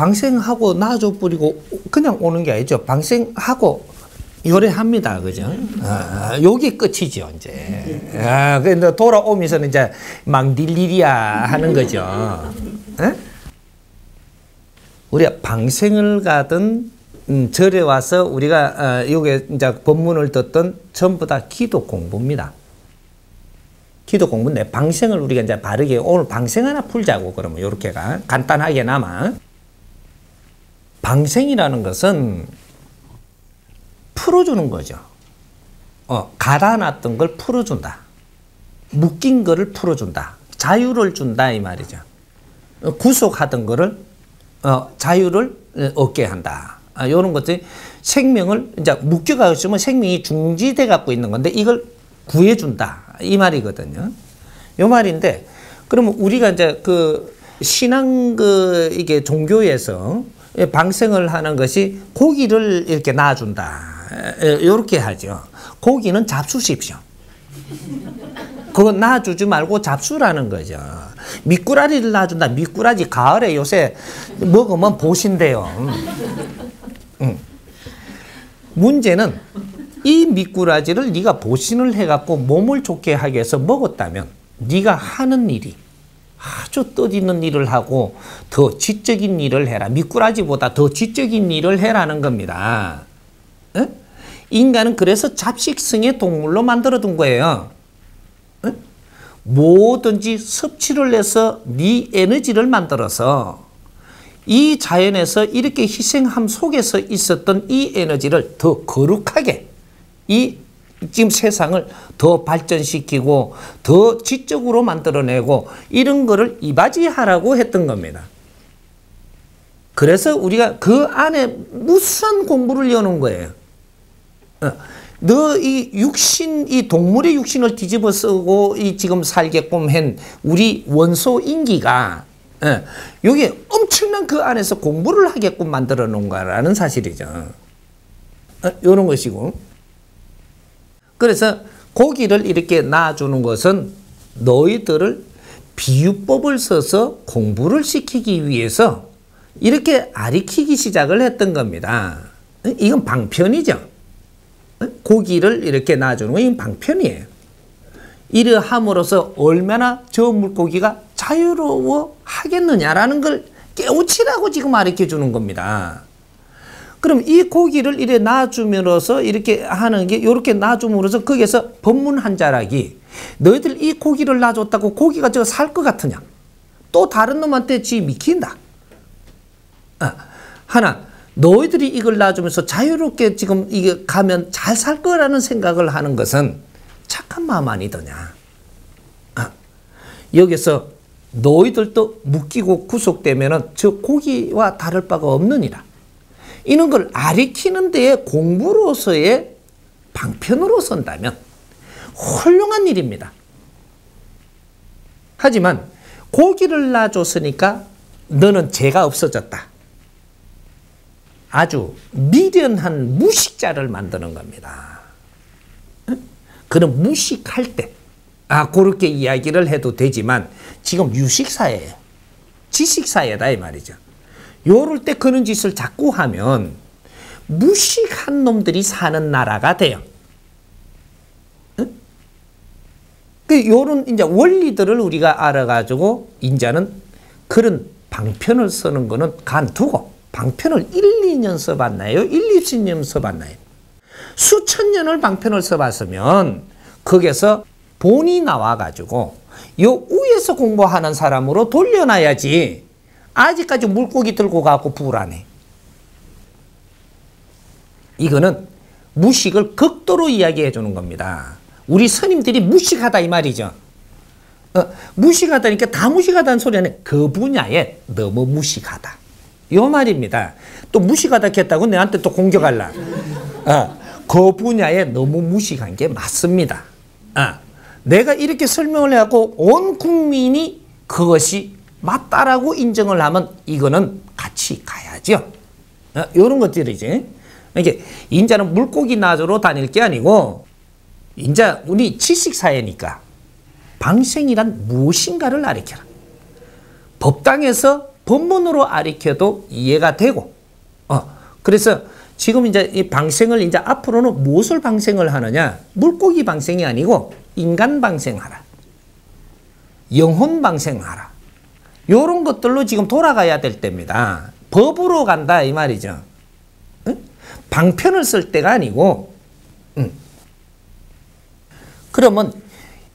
방생하고 놔줘 버리고 그냥 오는 게 아니죠. 방생하고 요래합니다. 그죠? 아, 요게 끝이죠, 이제. 아, 근데 돌아오면서는 이제 망딜리리아 하는 거죠. 에? 우리가 방생을 가든 음, 절에 와서 우리가 어, 요게 이제 법문을 듣던 전부 다 기도 공부입니다. 기도 공부인데 방생을 우리가 이제 바르게 오늘 방생 하나 풀자고 그러면 요렇게가 간단하게나마 방생이라는 것은 풀어주는 거죠. 어, 가다놨던 걸 풀어준다. 묶인 거를 풀어준다. 자유를 준다 이 말이죠. 어, 구속하던 거를 어, 자유를 얻게 한다. 아, 이런 것들 생명을 이제 묶여가 있으면 생명이 중지돼 갖고 있는 건데 이걸 구해준다 이 말이거든요. 요 말인데 그러면 우리가 이제 그 신앙 그 이게 종교에서 방생을 하는 것이 고기를 이렇게 놔준다. 이렇게 하죠. 고기는 잡수십시오. 그거 놔주지 말고 잡수라는 거죠. 미꾸라지를 놔준다. 미꾸라지 가을에 요새 먹으면 보신대요. 음. 문제는 이 미꾸라지를 네가 보신을 해갖고 몸을 좋게 하기 위해서 먹었다면 네가 하는 일이 아주 뜻있는 일을 하고 더 지적인 일을 해라. 미꾸라지보다 더 지적인 일을 해라는 겁니다. 에? 인간은 그래서 잡식성의 동물로 만들어둔 거예요. 에? 뭐든지 섭취를 해서 네 에너지를 만들어서 이 자연에서 이렇게 희생함 속에서 있었던 이 에너지를 더 거룩하게 이 지금 세상을 더 발전시키고 더 지적으로 만들어내고 이런 거를 이바지하라고 했던 겁니다. 그래서 우리가 그 안에 무수한 공부를 여는 거예요. 어, 너이 육신, 이 동물의 육신을 뒤집어 쓰고 이 지금 살게끔 한 우리 원소 인기가 예, 여기 엄청난 그 안에서 공부를 하게끔 만들어 놓은 거라는 사실이죠. 어, 이런 것이고. 그래서 고기를 이렇게 놔주는 것은 너희들을 비유법을 써서 공부를 시키기 위해서 이렇게 아리키기 시작을 했던 겁니다. 이건 방편이죠. 고기를 이렇게 놔주는 건 방편이에요. 이러함으로써 얼마나 저 물고기가 자유로워 하겠느냐라는 걸 깨우치라고 지금 가르쳐 주는 겁니다. 그럼 이 고기를 이래 놔줌으로써 이렇게 하는 게 이렇게 놔줌으로써 거기에서 법문 한 자락이 너희들 이 고기를 놔줬다고 고기가 저살것 같으냐? 또 다른 놈한테 지 미킨다. 아, 하나 너희들이 이걸 놔주면서 자유롭게 지금 이게 가면 잘 살 거라는 생각을 하는 것은 착한 마음 아니더냐. 아, 여기서 너희들도 묶이고 구속되면 은 저 고기와 다를 바가 없느니라. 이런 걸 아리키는 데에 공부로서의 방편으로 선다면 훌륭한 일입니다. 하지만 고기를 놔줬으니까 너는 죄가 없어졌다. 아주 미련한 무식자를 만드는 겁니다. 그런 무식할 때, 아, 그렇게 이야기를 해도 되지만 지금 유식사예요. 지식사회다, 이 말이죠. 요럴 때 그런 짓을 자꾸 하면 무식한 놈들이 사는 나라가 돼요. 그 요런 이제 원리들을 우리가 알아가지고 인자는 그런 방편을 쓰는 거는 간두고 방편을 1, 2년 써봤나요? 1, 20년 써봤나요? 수천 년을 방편을 써봤으면 거기서 본이 나와가지고 요 위에서 공부하는 사람으로 돌려놔야지 아직까지 물고기 들고 가고 불안해. 이거는 무식을 극도로 이야기해 주는 겁니다. 우리 스님들이 무식하다 이 말이죠. 어, 무식하다니까 다 무식하다는 소리는 그 분야에 너무 무식하다. 요 말입니다. 또 무식하다 했다고 내한테 또 공격할라. 어, 그 분야에 너무 무식한 게 맞습니다. 어, 내가 이렇게 설명을 해갖고 온 국민이 그것이 맞다라고 인정을 하면 이거는 같이 가야죠. 어, 이런 것들이지. 이게 인자는 물고기 나주로 다닐 게 아니고 인자 우리 지식 사회니까 방생이란 무엇인가를 가르쳐라. 법당에서 본문으로 아리켜도 이해가 되고, 어, 그래서 지금 이제 이 방생을 이제 앞으로는 무엇을 방생을 하느냐? 물고기 방생이 아니고 인간 방생하라. 영혼 방생하라. 요런 것들로 지금 돌아가야 될 때입니다. 법으로 간다 이 말이죠. 응? 방편을 쓸 때가 아니고 응. 그러면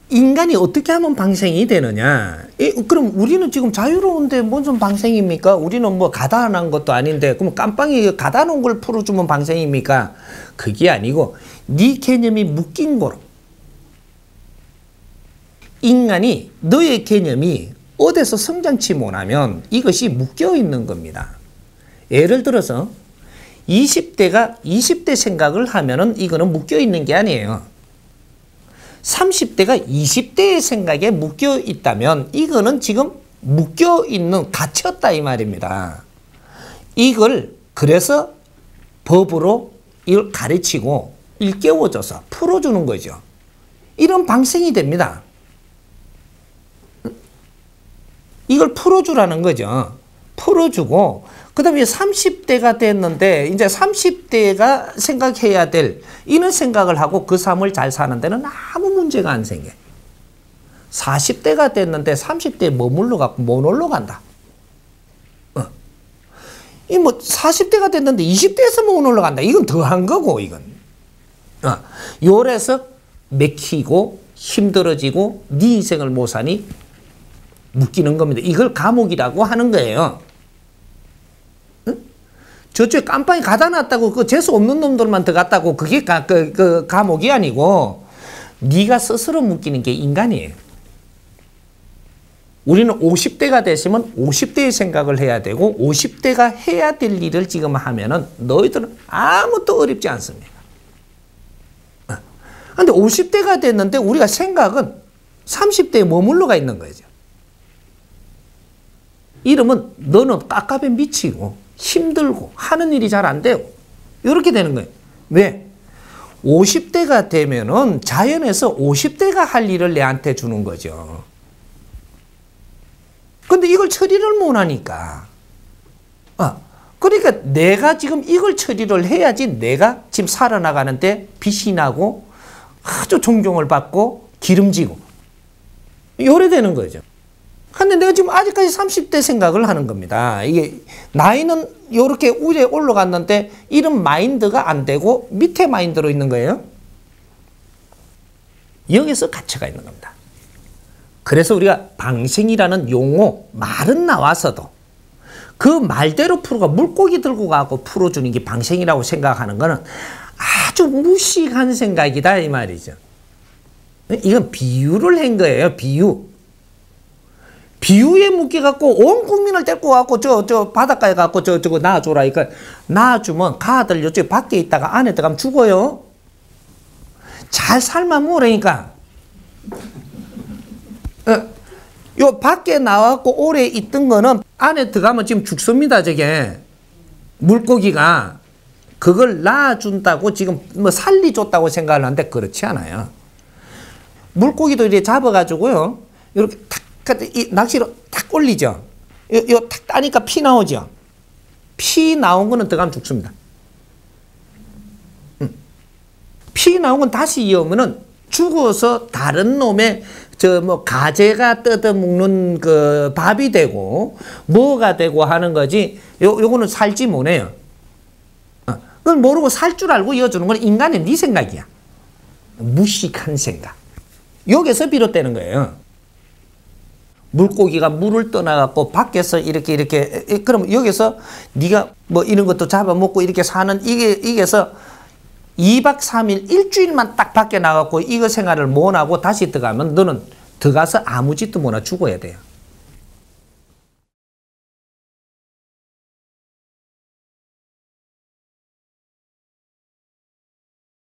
인간이 어떻게 하면 방생이 되느냐? 이, 그럼 우리는 지금 자유로운데 뭔좀 방생입니까? 우리는 뭐 가다난 것도 아닌데 그럼 깜빵이 가다 놓은 걸 풀어주면 방생입니까? 그게 아니고 네 개념이 묶인 거로 인간이 너의 개념이 어디서 성장치 못하면 이것이 묶여 있는 겁니다. 예를 들어서 20대가 20대 생각을 하면은 이거는 묶여 있는 게 아니에요. 30대가 20대의 생각에 묶여 있다면 이거는 지금 묶여 있는 갇혔다 이 말입니다. 이걸 그래서 법으로 이걸 가르치고 일깨워줘서 풀어주는 거죠. 이런 방생이 됩니다. 이걸 풀어주라는 거죠. 풀어주고 그 다음에 30대가 됐는데 이제 30대가 생각해야 될 이런 생각을 하고 그 삶을 잘 사는 데는 아무 문제가 안 생겨. 40대가 됐는데 30대에 머물러 갖고 못 올라간다. 어. 이뭐 40대가 됐는데 20대에서 못 올라간다. 이건 더한 거고 이건. 어. 요래서 맥히고 힘들어지고 네 인생을 못 사니 묶이는 겁니다. 이걸 감옥이라고 하는 거예요. 저쪽에 깜빵이 가다 놨다고 그 재수 없는 놈들만 들어갔다고 그게 가, 그, 그 감옥이 아니고 네가 스스로 묶이는 게 인간이에요. 우리는 50대가 됐으면 50대의 생각을 해야 되고 50대가 해야 될 일을 지금 하면은 너희들은 아무것도 어렵지 않습니다. 근데 50대가 됐는데 우리가 생각은 30대에 머물러가 있는 거죠. 이러면 너는 깝깝에 미치고 힘들고 하는 일이 잘안 되고 이렇게 되는 거예요. 왜? 50대가 되면은 자연에서 50대가 할 일을 내한테 주는 거죠. 근데 이걸 처리를 못 하니까. 아, 그러니까 내가 지금 이걸 처리를 해야지 내가 지금 살아나가는데 빛이 나고 아주 존경을 받고 기름지고 요래 되는 거죠. 근데 내가 지금 아직까지 30대 생각을 하는 겁니다. 이게 나이는 이렇게 위에 올라갔는데 이런 마인드가 안 되고 밑에 마인드로 있는 거예요. 여기서 갇혀가 있는 겁니다. 그래서 우리가 방생이라는 용어 말은 나와서도 그 말대로 풀어가 물고기 들고 가고 풀어주는 게 방생이라고 생각하는 거는 아주 무식한 생각이다 이 말이죠. 이건 비유를 한 거예요. 비유. 비유에 묶여 갖고 온 국민을 데리고 갖고 저, 저 바닷가에 갖고 저, 저거 놔줘라. 그러니까 놔주면 가들 요쪽에 밖에 있다가 안에 들어가면 죽어요. 잘 살만 모으라니까. 어, 요 밖에 나와갖고 오래 있던 거는 안에 들어가면 지금 죽습니다, 저게. 물고기가. 그걸 놔준다고 지금 뭐 살리줬다고 생각을 하는데 그렇지 않아요. 물고기도 이렇게 잡아가지고요. 이렇게 탁 이 낚시로 탁 올리죠. 요, 요, 탁 따니까 피 나오죠. 피 나온 거는 들어가면 죽습니다. 음. 피 나온 건 다시 이으면은 죽어서 다른 놈의 저 뭐 가재가 뜯어 먹는 그 밥이 되고 뭐가 되고 하는 거지 요 요거는 살지 못해요. 어. 그걸 모르고 살 줄 알고 이어주는 건 인간의 네 생각이야. 무식한 생각. 여기서 비롯되는 거예요. 물고기가 물을 떠나갖고 밖에서 이렇게 이렇게 그럼 여기서 네가 뭐 이런 것도 잡아먹고 이렇게 사는 이게 이게서 2박 3일 일주일만 딱 밖에 나가고 이거 생활을 못 하고 다시 들어가면 너는 들어가서 아무 짓도 못하 죽어야 돼요.